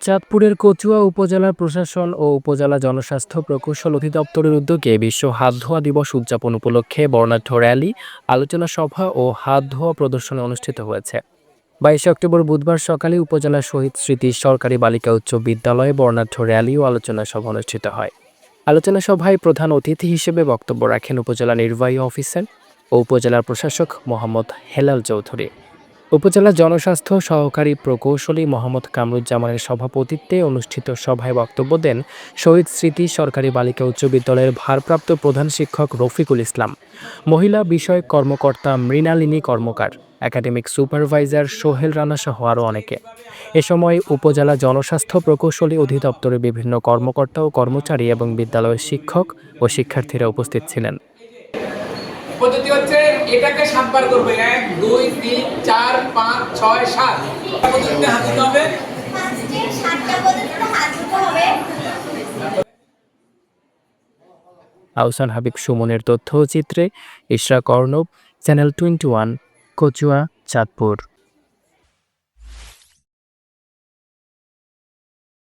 চাঁদপুরের কচুয়া উপজেলা প্রশাসন ও উপজেলা জনস্বাস্থ্য প্রকৌশল অধিদপ্তরের উদ্যোগে বিশ্ব হাত ধোয়া দিবস উদযাপন উপলক্ষে বর্ণাঢ্য র্যালি, আলোচনা সভা ও হাত ধোয়া প্রদর্শনী অনুষ্ঠিত হয়েছে। বাইশে অক্টোবর বুধবার সকালে উপজেলা শহীদ স্মৃতি সরকারি বালিকা উচ্চ বিদ্যালয়ে বর্ণাঢ্য র্যালি ও আলোচনা সভা অনুষ্ঠিত হয়। আলোচনা সভায় প্রধান অতিথি হিসেবে বক্তব্য রাখেন উপজেলা নির্বাহী অফিসার ও উপজেলার প্রশাসক মোহাম্মদ হেলাল চৌধুরী। উপজেলা জনস্বাস্থ্য সহকারী প্রকৌশলী মোহাম্মদ কামরুজ্জামানের সভাপতিত্বে অনুষ্ঠিত সভায় বক্তব্য দেন শহীদ স্মৃতি সরকারি বালিকা উচ্চ বিদ্যালয়ের ভারপ্রাপ্ত প্রধান শিক্ষক রফিকুল ইসলাম। মহিলা বিষয়ক কর্মকর্তা মৃণালিনী কর্মকার, একাডেমিক সুপারভাইজার সোহেল রানা সহ আরও অনেকে। এ সময় উপজেলা জনস্বাস্থ্য প্রকৌশলী অধিদপ্তরের বিভিন্ন কর্মকর্তা ও কর্মচারী এবং বিদ্যালয়ের শিক্ষক ও শিক্ষার্থীরা উপস্থিত ছিলেন। পদ্ধতি হচ্ছে এটাকে সাতবার করবে এক, দুই, তিন, চার, পাঁচ, ছয়, সাত। পদ্ধতিতে হাত দিতে হবে। আহসান হাবিব সুমনের তথ্য চিত্রে, Ishra Karnab, channel twenty one, Kachua, Chandpur.